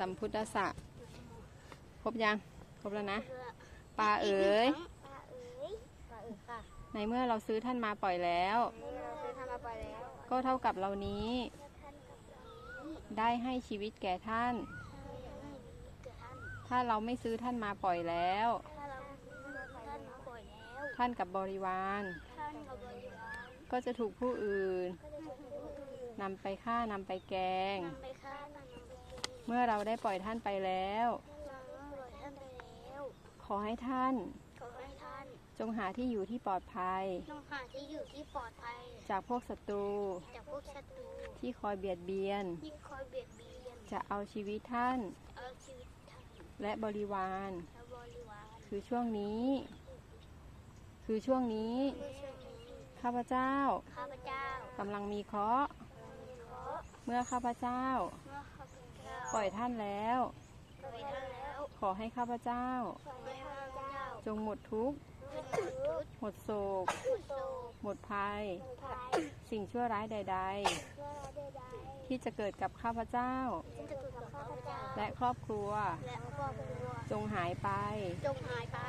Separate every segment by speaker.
Speaker 1: สัมพุทธสสะครบยัง ครบแล้วนะ ปลาเอ๋ย
Speaker 2: ปลาเอ๋ยปลาเอ๋ยค่ะ
Speaker 1: ในเมื่อเราซื้อท่านมาปล่อยแล้ว
Speaker 2: เมื่อเราเคยทำมาไปแล้ว
Speaker 1: ก็เท่ากับเรานี้
Speaker 2: ท่านกับเรานี้
Speaker 1: ได้ให้ชีวิตแก่ท่าน
Speaker 2: ถ้าอยากให้เกิดท่าน
Speaker 1: ถ้าเราไม่ซื้อท่านมาปล่อยแล้ว
Speaker 2: ถ้าเราท่านมาปล่อยแล้ว
Speaker 1: ท่านกับบริวาร
Speaker 2: ท่านกับบริวาร
Speaker 1: ก็จะถูกผู้อื่น
Speaker 2: ก็จะถูกผู้อื่น
Speaker 1: นำไปฆ่านำไปแกง
Speaker 2: นำไปฆ่านำไปกิน
Speaker 1: เมื่อเราได้ปล่อยท่านไปแล้ว
Speaker 2: เราปล่อยท่านไปแล้ว
Speaker 1: ขอให้ท่าน
Speaker 2: ขอให้ท่าน
Speaker 1: จงหาที่อยู่ที่ปลอดภัย
Speaker 2: ต้องหาที่อยู่ที่ปลอดภัย
Speaker 1: จากพวกศัตรู
Speaker 2: จากพวกศัตรู
Speaker 1: ที่คอยเบียดเบียน
Speaker 2: ที่คอยเบียดเบียน
Speaker 1: จะเอาชีวิตท่าน
Speaker 2: เอาชีวิตท่าน
Speaker 1: และบริวาร
Speaker 2: และบริวาร
Speaker 1: คือช่วงนี้ คือช่วงนี้
Speaker 2: ผู้ช่วยนี้
Speaker 1: ข้าพเจ้า
Speaker 2: ข้าพเจ้ากำ
Speaker 1: ลังมีเคราะห์
Speaker 2: ขอ
Speaker 1: เมื่อข้าพเจ้า ปล่อยท่านแล้ว
Speaker 2: ปล่อยท่านแล้ว
Speaker 1: ขอให้ข้าพเจ้า
Speaker 2: ขอให้ข้าพเจ้า
Speaker 1: จงหมดทุกข์
Speaker 2: เป็นทุกข์
Speaker 1: หมดโศก
Speaker 2: ผู้โศก
Speaker 1: หมดภัย
Speaker 2: ภัย
Speaker 1: สิ่งชั่วร้ายใด
Speaker 2: เพื่อเราได้ใด
Speaker 1: ๆที่จะเกิดกับข้าพเจ้า
Speaker 2: ซึ่งจะเกิดกับข้าพเจ้า
Speaker 1: และครอบครัว
Speaker 2: และครอบครัว
Speaker 1: จงหายไป
Speaker 2: จงหายไป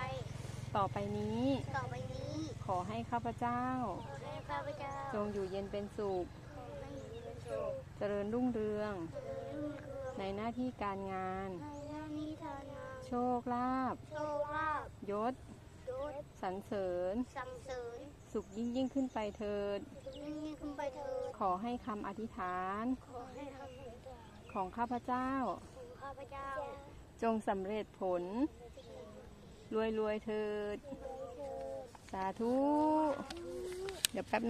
Speaker 1: ต่อไปนี้
Speaker 2: ต่อไปนี้
Speaker 1: ขอให้ข้าพเจ้า
Speaker 2: ขอให้ข้าพเจ้า
Speaker 1: จงอยู่เย็นเป็นสุข
Speaker 2: ไม่มีเป็นสุข
Speaker 1: เจริญรุ่งเรือง หน้าที่การงาน
Speaker 2: ในหน้านี้ทานา
Speaker 1: โชคลาภ
Speaker 2: โชคลาภ
Speaker 1: ยศ
Speaker 2: ยศ
Speaker 1: สรรเสริญ
Speaker 2: สังเสริญ
Speaker 1: สุขยิ่งยิ่งขึ้นไปเถิด
Speaker 2: ยิ่งยิ่งขึ้นไปเถิด
Speaker 1: ขอให้คำอธิษฐาน
Speaker 2: ขอให้ทำให้ได้
Speaker 1: ของข้าพเจ้า
Speaker 2: ของข้าพเจ้า
Speaker 1: จงสำเร็จผล รวยรวยๆเถิด สาธุ เดี๋ยวแป๊บนึง